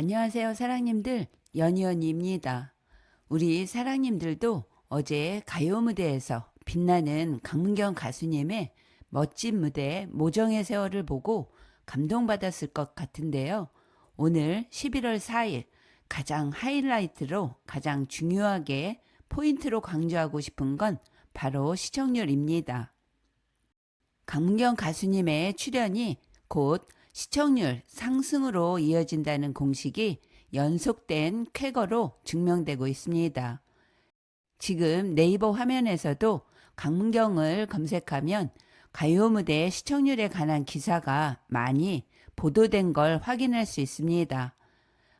안녕하세요, 사랑님들. 연희연입니다. 우리 사랑님들도 어제 가요 무대에서 빛나는 강문경 가수님의 멋진 무대 모정의 세월을 보고 감동받았을 것 같은데요. 오늘 11월 4일 가장 하이라이트로 가장 중요하게 포인트로 강조하고 싶은 건 바로 시청률입니다. 강문경 가수님의 출연이 곧 시청률 상승으로 이어진다는 공식이 연속된 쾌거로 증명되고 있습니다. 지금 네이버 화면에서도 강문경을 검색하면 가요 무대 시청률에 관한 기사가 많이 보도된 걸 확인할 수 있습니다.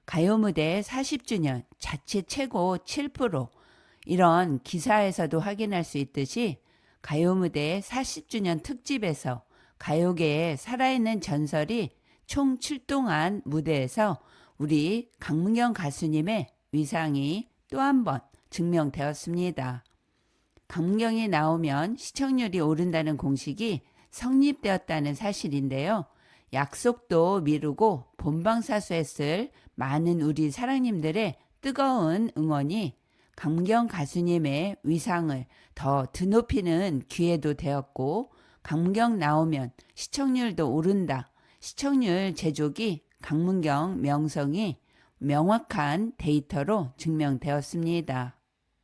가요 무대 40주년 자체 최고 7% 이런 기사에서도 확인할 수 있듯이 가요 무대 40주년 특집에서 가요계의 살아있는 전설이 총 출동한 무대에서 우리 강문경 가수님의 위상이 또 한 번 증명되었습니다. 강문경이 나오면 시청률이 오른다는 공식이 성립되었다는 사실인데요. 약속도 미루고 본방사수했을 많은 우리 사랑님들의 뜨거운 응원이 강문경 가수님의 위상을 더 드높이는 기회도 되었고 강문경 나오면 시청률도 오른다. 시청률 제조기 강문경 명성이 명확한 데이터로 증명되었습니다.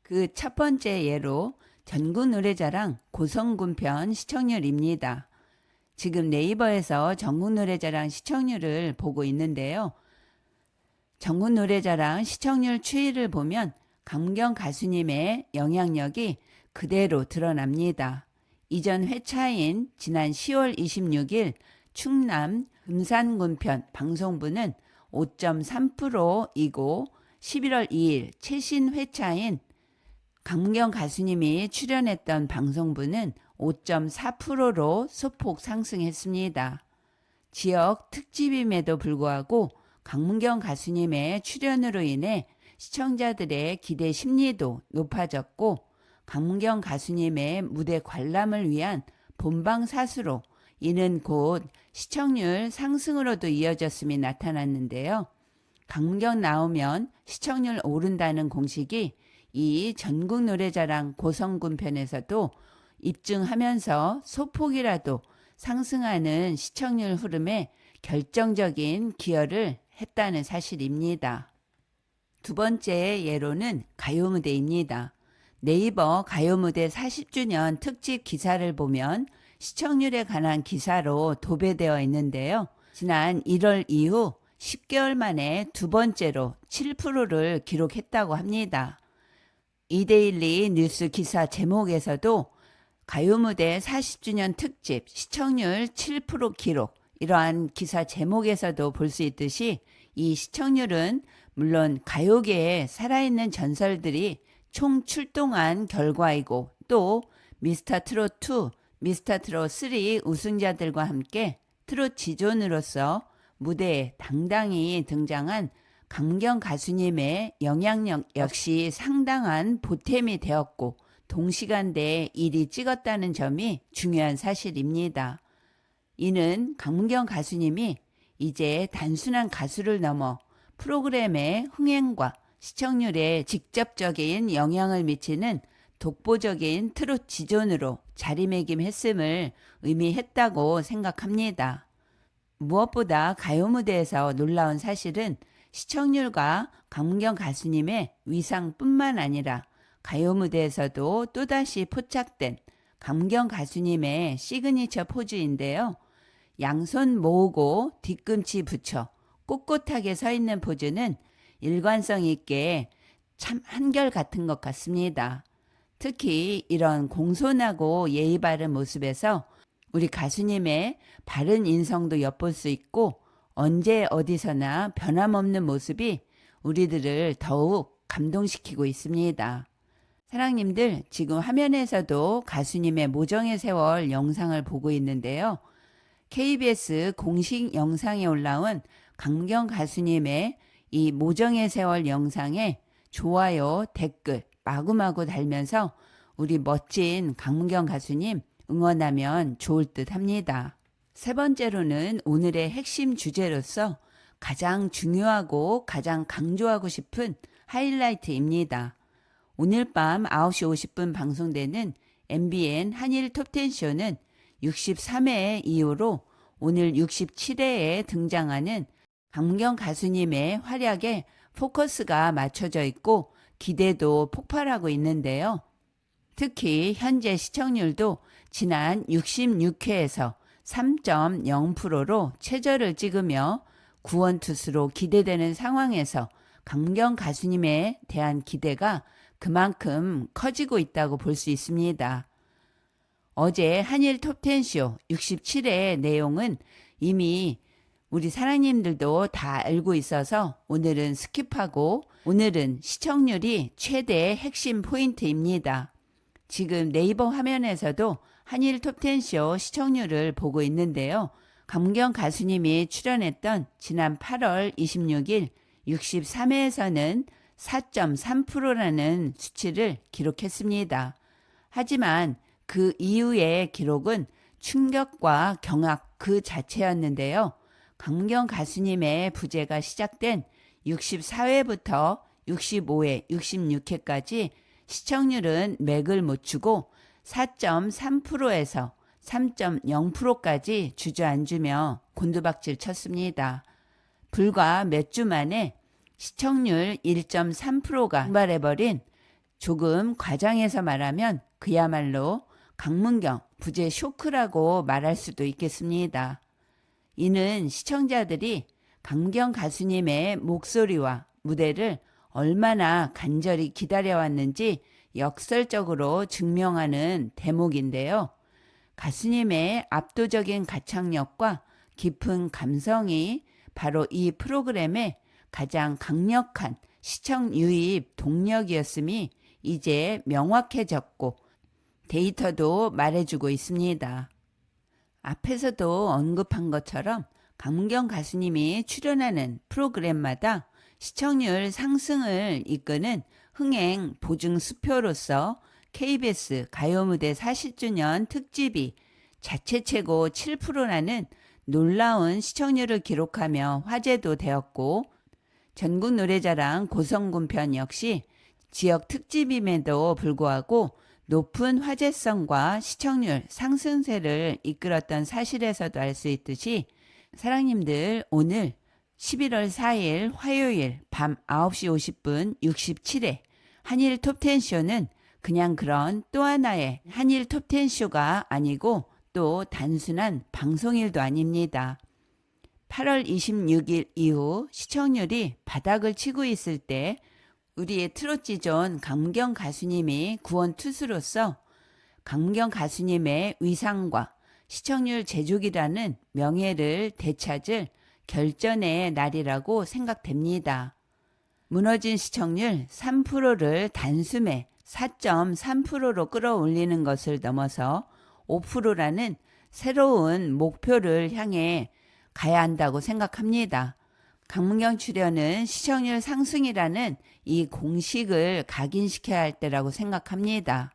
그 첫 번째 예로 전국 노래자랑 고성군 편 시청률입니다. 지금 네이버에서 전국 노래자랑 시청률을 보고 있는데요. 전국 노래자랑 시청률 추이를 보면 강경 가수님의 영향력이 그대로 드러납니다. 이전 회차인 지난 10월 26일 충남 금산군 편 방송부는 5.3%이고 11월 2일 최신 회차인 강문경 가수님이 출연했던 방송부는 5.4%로 소폭 상승했습니다. 지역 특집임에도 불구하고 강문경 가수님의 출연으로 인해 시청자들의 기대 심리도 높아졌고 강문경 가수님의 무대 관람을 위한 본방 사수로 이는 곧 시청률 상승으로도 이어졌음이 나타났는데요. 강문경 나오면 시청률 오른다는 공식이 이 전국 노래자랑 고성군 편에서도 입증하면서 소폭이라도 상승하는 시청률 흐름에 결정적인 기여를 했다는 사실입니다. 두 번째 예로는 가요 무대입니다. 네이버 가요 무대 40주년 특집 기사를 보면 시청률에 관한 기사로 도배되어 있는데요. 지난 1월 이후 10개월 만에 두 번째로 7%를 기록했다고 합니다. 이데일리 뉴스 기사 제목에서도 가요 무대 40주년 특집 시청률 7% 기록 이러한 기사 제목에서도 볼 수 있듯이 이 시청률은 물론 가요계에 살아있는 전설들이 총 출동한 결과이고 또 미스터 트롯 2, 미스터 트롯 3 우승자들과 함께 트롯 지존으로서 무대에 당당히 등장한 강경 가수님의 영향력 역시 상당한 보탬이 되었고 동시간대에 일이 찍었다는 점이 중요한 사실입니다. 이는 강문경 가수님이 이제 단순한 가수를 넘어 프로그램의 흥행과 시청률에 직접적인 영향을 미치는 독보적인 트롯 지존으로 자리매김했음을 의미했다고 생각합니다. 무엇보다 가요 무대에서 놀라운 사실은 시청률과 강문경 가수님의 위상뿐만 아니라 가요 무대에서도 또다시 포착된 강문경 가수님의 시그니처 포즈인데요. 양손 모으고 뒤꿈치 붙여 꼿꼿하게 서 있는 포즈는 일관성 있게 참 한결 같은 것 같습니다. 특히 이런 공손하고 예의 바른 모습에서 우리 가수님의 바른 인성도 엿볼 수 있고 언제 어디서나 변함없는 모습이 우리들을 더욱 감동시키고 있습니다. 사랑님들, 지금 화면에서도 가수님의 모정의 세월 영상을 보고 있는데요. KBS 공식 영상에 올라온 강경 가수님의 이 모정의 세월 영상에 좋아요, 댓글 마구마구 달면서 우리 멋진 강문경 가수님 응원하면 좋을 듯 합니다. 세 번째로는 오늘의 핵심 주제로서 가장 중요하고 가장 강조하고 싶은 하이라이트입니다. 오늘 밤 9시 50분 방송되는 MBN 한일 톱텐쇼는 63회 이후로 오늘 67회에 등장하는 강경 가수님의 활약에 포커스가 맞춰져 있고 기대도 폭발하고 있는데요. 특히 현재 시청률도 지난 66회에서 3.0%로 최저를 찍으며 구원투수로 기대되는 상황에서 강경 가수님에 대한 기대가 그만큼 커지고 있다고 볼 수 있습니다. 어제 한일 톱텐쇼 67회 내용은 이미 우리 사랑님들도 다 알고 있어서 오늘은 스킵하고 오늘은 시청률이 최대 핵심 포인트입니다. 지금 네이버 화면에서도 한일 톱텐쇼 시청률을 보고 있는데요. 감경 가수님이 출연했던 지난 8월 26일 63회에서는 4.3%라는 수치를 기록했습니다. 하지만 그 이후의 기록은 충격과 경악 그 자체였는데요. 강경 가수님의 부재가 시작된 64회부터 65회, 66회까지 시청률은 맥을 못 추고 4.3%에서 3.0%까지 주저앉으며 곤두박질 쳤습니다. 불과 몇 주 만에 시청률 1.3%가 증발해버린 조금 과장해서 말하면 그야말로 강문경 부재 쇼크라고 말할 수도 있겠습니다. 이는 시청자들이 강경 가수님의 목소리와 무대를 얼마나 간절히 기다려왔는지 역설적으로 증명하는 대목인데요. 가수님의 압도적인 가창력과 깊은 감성이 바로 이 프로그램의 가장 강력한 시청 유입 동력이었음이 이제 명확해졌고 데이터도 말해주고 있습니다. 앞에서도 언급한 것처럼 강문경 가수님이 출연하는 프로그램마다 시청률 상승을 이끄는 흥행 보증 수표로서 KBS 가요무대 40주년 특집이 자체 최고 7%라는 놀라운 시청률을 기록하며 화제도 되었고 전국 노래자랑 고성군 편 역시 지역 특집임에도 불구하고 높은 화제성과 시청률 상승세를 이끌었던 사실에서도 알 수 있듯이 사랑님들 오늘 11월 4일 화요일 밤 9시 50분 67회 한일 톱텐 쇼는 그냥 그런 또 하나의 한일 톱텐 쇼가 아니고 또 단순한 방송일도 아닙니다. 8월 26일 이후 시청률이 바닥을 치고 있을 때 우리의 트로트존 강경 가수님이 구원 투수로서 강경 가수님의 위상과 시청률 제조기라는 명예를 되찾을 결전의 날이라고 생각됩니다. 무너진 시청률 3%를 단숨에 4.3%로 끌어올리는 것을 넘어서 5%라는 새로운 목표를 향해 가야 한다고 생각합니다. 강문경 출연은 시청률 상승이라는 이 공식을 각인시켜야 할 때라고 생각합니다.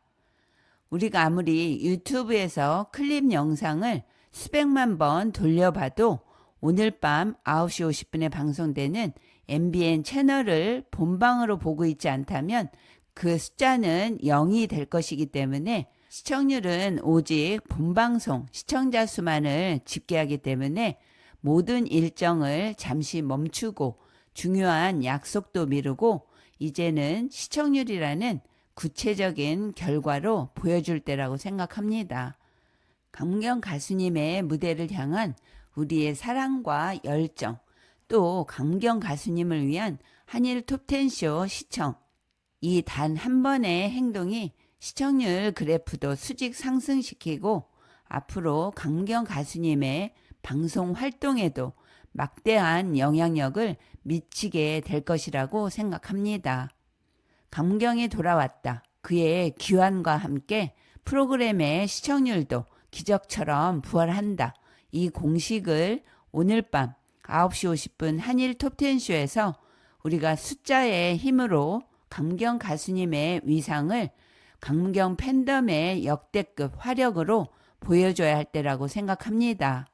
우리가 아무리 유튜브에서 클립 영상을 수백만 번 돌려봐도 오늘 밤 9시 50분에 방송되는 MBN 채널을 본방으로 보고 있지 않다면 그 숫자는 0이 될 것이기 때문에 시청률은 오직 본방송 시청자 수만을 집계하기 때문에 모든 일정을 잠시 멈추고 중요한 약속도 미루고 이제는 시청률이라는 구체적인 결과로 보여줄 때라고 생각합니다. 강경 가수님의 무대를 향한 우리의 사랑과 열정, 또 강경 가수님을 위한 한일 톱텐쇼 시청, 이 단 한 번의 행동이 시청률 그래프도 수직 상승시키고 앞으로 강경 가수님의 방송 활동에도 막대한 영향력을 미치게 될 것이라고 생각합니다. 감경이 돌아왔다. 그의 귀환과 함께 프로그램의 시청률도 기적처럼 부활한다. 이 공식을 오늘 밤 9시 50분 한일 톱텐쇼에서 우리가 숫자의 힘으로 감경 가수님의 위상을 강경 팬덤의 역대급 화력으로 보여줘야 할 때라고 생각합니다.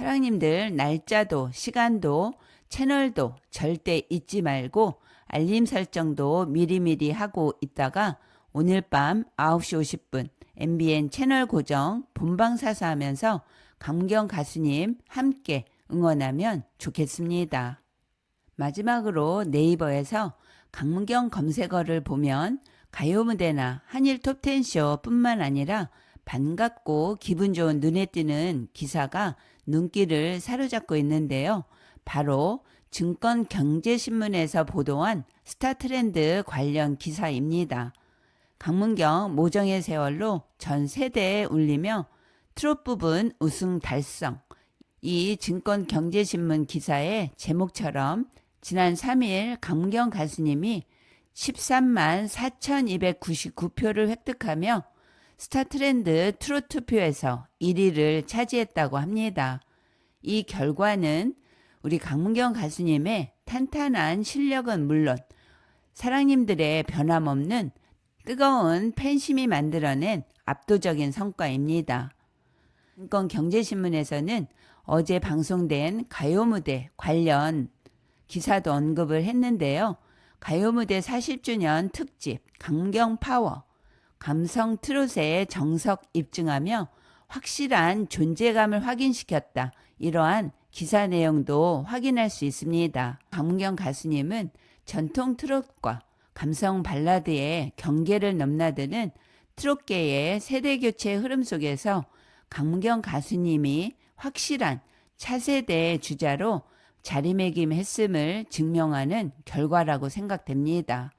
사랑님들 날짜도 시간도 채널도 절대 잊지 말고 알림 설정도 미리미리 하고 있다가 오늘 밤 9시 50분 MBN 채널 고정 본방사수 하면서 강경 가수님 함께 응원하면 좋겠습니다. 마지막으로 네이버에서 강문경 검색어를 보면 가요 무대나 한일 톱텐쇼 뿐만 아니라 반갑고 기분 좋은 눈에 띄는 기사가 눈길을 사로잡고 있는데요. 바로 증권 경제신문에서 보도한 스타 트렌드 관련 기사입니다. 강문경 모정의 세월로 전 세대에 울리며 트롯 부분 우승 달성. 이 증권 경제신문 기사의 제목처럼 지난 3일 강문경 가수님이 13만 4,299표를 획득하며 스타 트렌드 트로트 투표에서 1위를 차지했다고 합니다. 이 결과는 우리 강문경 가수님의 탄탄한 실력은 물론 사랑님들의 변함없는 뜨거운 팬심이 만들어낸 압도적인 성과입니다. 증권 경제신문에서는 어제 방송된 가요 무대 관련 기사도 언급을 했는데요. 가요 무대 40주년 특집 강경 파워 감성 트롯의 정석 입증하며 확실한 존재감을 확인시켰다. 이러한 기사 내용도 확인할 수 있습니다. 강문경 가수님은 전통 트롯과 감성 발라드의 경계를 넘나드는 트롯계의 세대 교체 흐름 속에서 강문경 가수님이 확실한 차세대의 주자로 자리매김했음을 증명하는 결과라고 생각됩니다.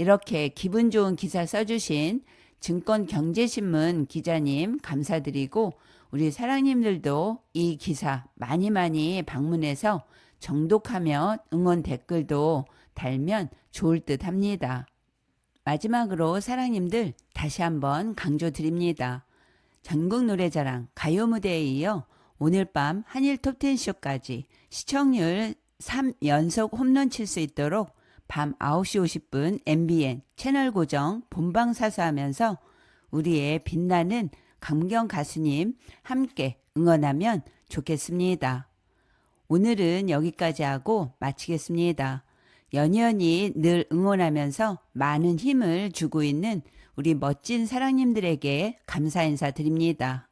이렇게 기분 좋은 기사 써주신 증권 경제신문 기자님 감사드리고 우리 사랑님들도 이 기사 많이 많이 방문해서 정독하며 응원 댓글도 달면 좋을 듯 합니다. 마지막으로 사랑님들 다시 한번 강조드립니다. 전국 노래자랑 가요 무대에 이어 오늘 밤 한일 톱텐 쇼까지 시청률 3연속 홈런 칠 수 있도록 밤 9시 50분 MBN 채널 고정 본방 사수하면서 우리의 빛나는 강경 가수님 함께 응원하면 좋겠습니다. 오늘은 여기까지 하고 마치겠습니다. 연연히 늘 응원하면서 많은 힘을 주고 있는 우리 멋진 사랑님들에게 감사 인사 드립니다.